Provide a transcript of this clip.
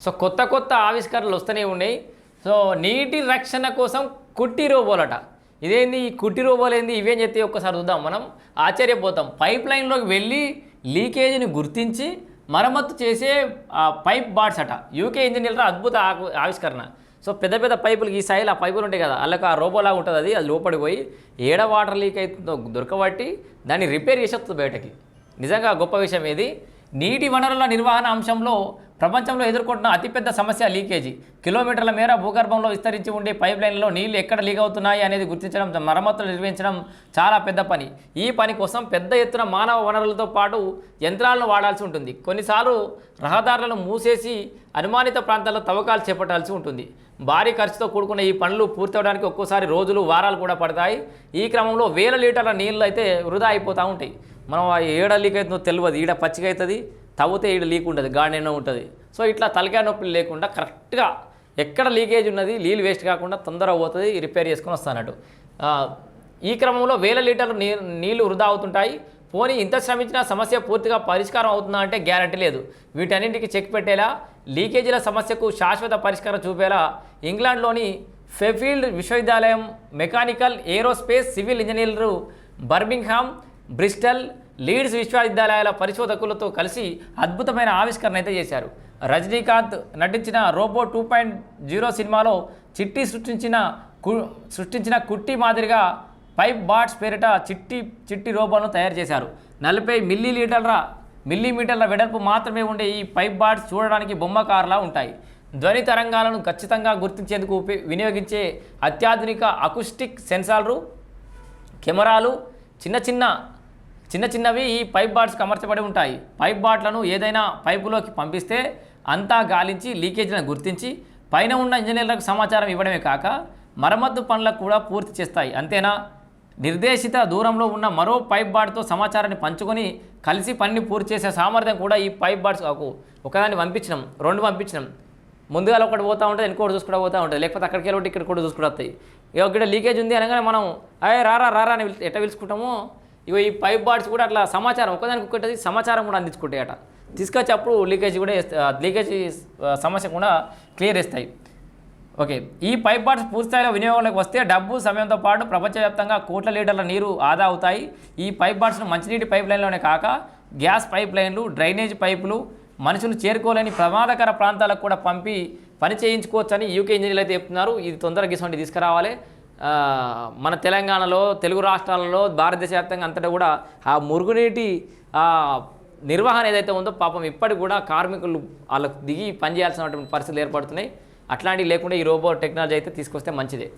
So కొత్త కొత్త ఆవిష్కరణలు వస్తూనే ఉన్నాయి. సో నీటి రక్షణ కోసం కుట్టి రోబోలట. ఇదేంది? ఈ కుట్టి రోబోలు ఏంది? ఇవేం చెప్తే ఒక్కసారి చూద్దాం. మనం ఆశ్చర్యపోతాం. పైప్ లైన్లోకి వెళ్ళి లీకేజీని గుర్తించి మరమ్మతు చేసే ఆ, పైప్ బాట్స్ అట. యూకే ఇంజనీర్ల అద్భుత ఆవిష్కరణ. సో పెద్ద పెద్ద పైపులు ఈ స్థాయిలో ఆ పైపులు ఉంటాయి కదా అల్లకి ఆ రోబోలాగా ఉంటుంది అది అది లోపలికి పోయి ఏడ వాటర్ లీక్ అవుతుందో దొరకబట్టి దాన్ని రిపేర్ చేసేస్తుంది బయటకి. నిజంగా గొప్ప విషయం ఏది? నీటి వనరుల నిర్వహణ అంశంలో ప్రపంచంలో ఎదుర్కొంటున్న అతిపెద్ద సమస్య లీకేజీ. కిలోమీటర్ల మేర భూగర్భంలో విస్తరించి ఉండే పైప్ లైన్లో నీళ్ళు ఎక్కడ లీక్ అవుతున్నాయి అనేది గుర్తించడం మరమ్మతులు నిర్వహించడం చాలా పెద్ద పని. ఈ పని కోసం పెద్ద ఎత్తున మానవ వనరులతో పాటు యంత్రాలను వాడాల్సి ఉంటుంది. కొన్నిసార్లు రహదారులను మూసేసి అనుమానిత ప్రాంతాల్లో తవ్వకాలు చేపట్టాల్సి ఉంటుంది. భారీ ఖర్చుతో కూడుకున్న ఈ పనులు పూర్తవడానికి ఒక్కోసారి రోజులు వారాలు కూడా పడతాయి. ఈ క్రమంలో వేల లీటర్ల నీళ్ళు అయితే వృధా అయిపోతూ ఉంటాయి. మనం ఏడ లీక్ అవుతుందో తెలియదు. ఈడ పచ్చిగా అవుతుంది తవ్వితే ఈడ లీక్ ఉంటుంది గార్డెన్లో ఉంటుంది. సో ఇట్లా తలకాయ నొప్పులు లేకుండా కరెక్ట్గా ఎక్కడ లీకేజ్ ఉన్నది నీళ్ళు వేస్ట్ కాకుండా తొందరగా పోతుంది రిపేర్ చేసుకొని వస్తానట్టు ఈ క్రమంలో వేల లీటర్లు నీళ్ళు వృధా అవుతుంటాయి. పోనీ ఇంత శ్రమించినా సమస్య పూర్తిగా పరిష్కారం అవుతుందా అంటే గ్యారంటీ లేదు. వీటన్నింటికి చెక్ పెట్టేలా లీకేజీల సమస్యకు శాశ్వత పరిష్కారం చూపేలా ఇంగ్లాండ్లోని ఫెఫీల్డ్ విశ్వవిద్యాలయం మెకానికల్ ఏరోస్పేస్ సివిల్ ఇంజనీర్లు బర్మింగ్హామ్ బ్రిస్టల్ లీడ్స్ విశ్వవిద్యాలయాల పరిశోధకులతో కలిసి అద్భుతమైన ఆవిష్కరణ అయితే చేశారు. రజనీకాంత్ నటించిన రోబో టూ పాయింట్ జీరో సినిమాలో చిట్టి సృష్టించిన కు సృష్టించిన కుట్టి మాదిరిగా పైప్ బాట్స్ పేరిట చిట్టి చిట్టి రోబోను తయారు చేశారు. నలభై మిల్లీ లీటర్ల మిల్లీమీటర్ల వెడల్పు మాత్రమే ఉండే ఈ పైప్ బాట్స్ చూడడానికి బొమ్మకారులా ఉంటాయి. ధ్వని తరంగాలను ఖచ్చితంగా గుర్తించేందుకు వినియోగించే అత్యాధునిక అకుస్టిక్ సెన్సార్లు కెమెరాలు చిన్న చిన్న చిన్న చిన్నవి ఈ పైప్ బాట్స్కి అమర్చబడి ఉంటాయి. పైప్ బాట్లను ఏదైనా పైపులోకి పంపిస్తే అంతా గాలించి లీకేజీలను గుర్తించి పైన ఉన్న ఇంజనీర్లకు సమాచారం ఇవ్వడమే కాక మరమ్మత్తు పనులకు కూడా పూర్తి చేస్తాయి. అంతేనా? నిర్దేశిత దూరంలో ఉన్న మరో పైప్ బాట్తో సమాచారాన్ని పంచుకొని కలిసి పనిని పూర్తి చేసే సామర్థ్యం కూడా ఈ పైప్ బాట్స్ కాకు. ఒకదాన్ని పంపించినాం రెండు పంపించినాం. ముందుగా ఒకటి పోతూ ఉంటుంది ఇంకోటి చూసుకుంటూ పోతూ ఉంటుంది. లేకపోతే అక్కడికి వెళ్ళి ఇక్కడ కూడా చూసుకుంటూ వస్తాయి. ఇక్కడ లీకేజ్ ఉంది అనగానే మనం అయ్యే రారా రారా అని ఎట్ట ఎట్లా పిలుచుకుంటామో ఇవి ఈ పైప్ బాడ్స్ కూడా అట్లా సమాచారం ఒకదానికి ఒకటి సమాచారం కూడా అందించుకుంటాయి అట తీసుకొచ్చి అప్పుడు లీకేజ్ కూడా లీకేజ్ సమస్య కూడా క్లియర్ చేస్తాయి. ఓకే ఈ పైప్ బాట్స్ పూర్తిస్థాయిలో వినియోగంలోకి వస్తే డబ్బు సమయంతో పాటు ప్రపంచవ్యాప్తంగా కోట్ల లీటర్ల నీరు ఆదా అవుతాయి. ఈ పైప్ బాట్స్ను మంచినీటి పైప్ లైన్లోనే కాక గ్యాస్ పైప్ లైన్లు డ్రైనేజ్ పైపులు మనుషులు చేరుకోలేని ప్రమాదకర ప్రాంతాలకు కూడా పంపి పని చేయించుకోవచ్చని యూకే ఇంజనీర్లు అయితే చెప్తున్నారు. ఇది తొందరగా ఇటువంటి తీసుకురావాలి. మన తెలంగాణలో తెలుగు రాష్ట్రాలలో భారతదేశ వ్యాప్తంగా అంతటా కూడా ఆ మురుగునీటి నిర్వహణ ఏదైతే ఉందో పాపం ఇప్పటికి కూడా కార్మికులు వాళ్ళకు దిగి పనిచేయాల్సినటువంటి పరిస్థితులు ఏర్పడుతున్నాయి. అట్లాంటివి లేకుండా ఈ రోబో టెక్నాలజీ అయితే తీసుకొస్తే మంచిదే.